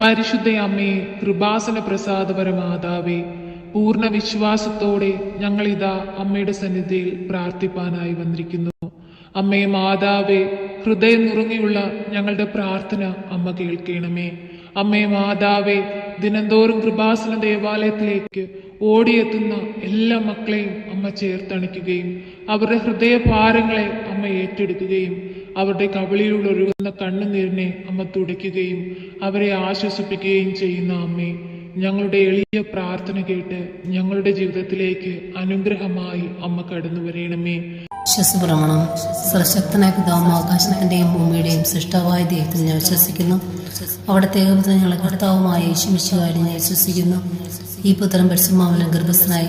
പരിശുദ്ധ അമ്മേ കൃപാസന പ്രസാദപര മാതാവേ പൂർണ വിശ്വാസത്തോടെ ഞങ്ങളിതാ അമ്മയുടെ സന്നിധിയിൽ പ്രാർത്ഥിപ്പാനായി വന്നിരിക്കുന്നു. അമ്മേ മാതാവേ ഹൃദയം നുറുങ്ങിയുള്ള ഞങ്ങളുടെ പ്രാർത്ഥന അമ്മ കേൾക്കണമേ. അമ്മേ മാതാവേ ദിനംതോറും കൃപാസന ദേവാലയത്തിലേക്ക് ഓടിയെത്തുന്ന എല്ലാ മക്കളെയും അമ്മ ചേർത്തണിക്കുകയും അവരുടെ ഹൃദയഭാരങ്ങളെ അമ്മ ഏറ്റെടുക്കുകയും അവരുടെ കവിളിയിലൂടെ ഒഴുകുന്ന കണ്ണുനീരിനെ അമ്മ തുടയ്ക്കുകയും അവരെ ആശ്വസിപ്പിക്കുകയും ചെയ്യുന്ന അമ്മേ ഞങ്ങളുടെ എളിയ പ്രാർത്ഥന കേട്ട് ഞങ്ങളുടെ ജീവിതത്തിലേക്ക് അനുഗ്രഹമായി അമ്മ കടന്നു വരയണമേ വിശ്വസപ്രമാണം സർശക്തനായ പിതാവും ആകാശത്തിന്റെയും ഭൂമിയുടെയും സൃഷ്ടാവായ ദൈവത്തിൽ ഞാൻ വിശ്വസിക്കുന്നു. അവിടുത്തെ ഞങ്ങളുടെ കർത്താവുമായ യേശുമിശുകാരി ഞാൻ വിശ്വസിക്കുന്നു. ഈ പുത്രം പരിശുമാവലം ഗർഭസ്ഥനായി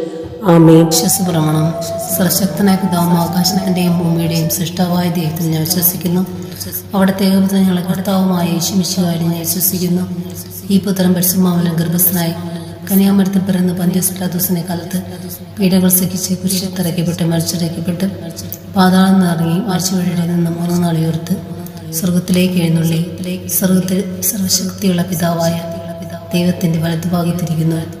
ആമേ വിശ്വസപ്രമാണം. സർശക്തനായ പിതാവും ആകാശത്തിന്റെയും ഭൂമിയുടെയും സൃഷ്ടവായ ദൈവത്തിൽ ഞാൻ വിശ്വസിക്കുന്നു. അവിടുത്തെ ഏകപുത്ര ഞങ്ങളുടെ കർത്താവുമായ യേശുമിശുകാരി ഞാൻ വിശ്വസിക്കുന്നു. ഈ പുത്രൻ പരിശുമാവനം ഗർഭസ്ഥനായി കന്യാമരത്തിൽ പിറന്ന് പന്ത്യസ്പ്ലാദൂസിനെ കാലത്ത് പീഡകൾ സഹിച്ച് കുരിശിൽ തറയ്ക്കപ്പെട്ട് മരിച്ചിറക്കപ്പെട്ട് പാതാളം നിറങ്ങി ആഴ്ചവഴിയുടെ നിന്ന് മൂന്ന് നാളിയോർത്ത് സ്വർഗത്തിലേക്ക് എഴുന്നള്ളി. സ്വർഗത്തിൽ സർവശക്തിയുള്ള പിതാവായ ദൈവത്തിന്റെ വലതുഭാഗത്തിരിക്കുന്നു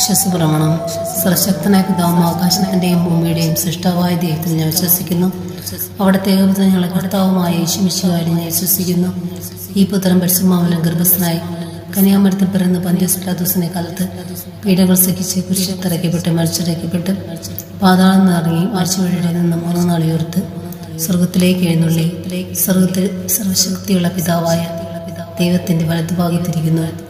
വിശ്വസപ്രമാണം സർശക്തനായ പിതാവും ആകാശത്തിന്റെയും ഭൂമിയുടെയും സൃഷ്ടാവായ ദൈവത്തിൽ ഞാൻ വിശ്വസിക്കുന്നു. അവിടുത്തെ ഏകപുത്രൻ ഞങ്ങളെ കർത്താവുമായ യേശുമിശുകാരി ഞാൻ വിശ്വസിക്കുന്നു. ഈ പുത്രം പരിശുമാവലം ഗർഭസ്ഥനായി കന്യാമരത്തിൽ പിറന്ന് പന്ത്യസ്പ്ലാദൂസിനെ കാലത്ത് പീഡകൾ സഹിച്ച് കുരിശത്തിറക്കപ്പെട്ട് മരിച്ചിറക്കപ്പെട്ട് പാതാളം നിറങ്ങി ആഴ്ചവഴിയുടെ നിന്ന് മൂന്ന് നാളിയോർത്ത് സ്വർഗത്തിലേക്ക് എഴുന്നള്ളി. സ്വർഗത്തിൽ സർവശക്തിയുള്ള പിതാവായ ദൈവത്തിന്റെ വലതുഭാഗത്തിരിക്കുന്നു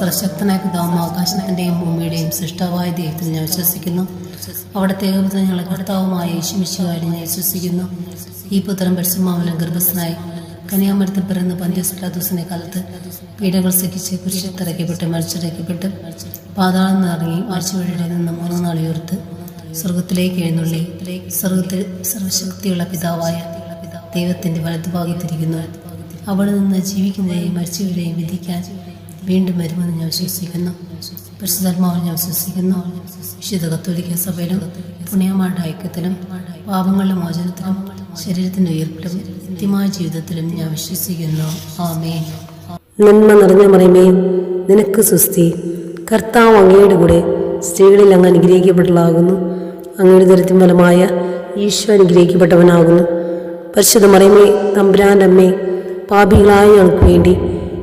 സർശക്തനായ പിതാവും ആകാശത്തിന്റെയും ഭൂമിയുടെയും സൃഷ്ടാവായ ദൈവത്തിൽ ഞാൻ വിശ്വസിക്കുന്നു. അവിടുത്തെ ഏകപുത്രൻ ഞങ്ങളെ കർത്താവുമായ യേശുമിശുകാരി ഞാൻ വിശ്വസിക്കുന്നു. ഈ പുത്രൻ പരിശുമാവലം ഗർഭസ്ഥനായി കന്യാമരത്തിൽ പിറന്ന് പന്ത്യസ്പ്ലാദൂസിനെ കാലത്ത് പീഡകൾ സഹിച്ച് കുരിശത്തിറക്കപ്പെട്ട് മരിച്ചിറക്കപ്പെട്ട്. പാതാളം നിറങ്ങി ആഴ്ചവഴിയുടെ നിന്ന് മൂന്ന് നാൾ ഉയർത്ത് സ്വർഗത്തിലേക്ക് എഴുന്നള്ളി. സ്വർഗത്തിൽ സർവശക്തിയുള്ള പിതാവായ ദൈവത്തിന്റെ വലതുഭാഗത്തിരിക്കുന്നു. അവിടെ നിന്ന് ജീവിക്കുന്നതിനെയും മരിച്ചവരെയും വിധിക്കാൻ വീണ്ടും വരുമെന്ന് ഞാൻ വിശ്വസിക്കുന്നു. പരിശുദ്ധാത്മാവിൽ ഞാൻ വിശ്വസിക്കുന്നു. വിശുദ്ധ കത്തോലിക്ക സഭയിലും പുണ്യമാരുടെ ഐക്യത്തിലും പാപങ്ങളുടെ മോചനത്തിലും ശരീരത്തിന്റെ ഉയർപ്പിലും നിത്യമായ ജീവിതത്തിലും ഞാൻ വിശ്വസിക്കുന്നു. ആമേ നന്മ നിറഞ്ഞ മറിയമേ നിനക്ക് സുസ്തി കർത്താവ് അങ്ങയുടെ കൂടെ സ്ത്രീകളിൽ അങ്ങ് അനുഗ്രഹിക്കപ്പെട്ടതാകുന്നു അങ്ങയുടെ ദരിദ്രം ഫലമായ ഈശോ അനുഗ്രഹിക്കപ്പെട്ടവനാകുന്നു. പരിശുദ്ധ മറിയമേ തമ്പുരാന്റെ അമ്മേ പാപികളായ ഞങ്ങൾക്ക് വേണ്ടി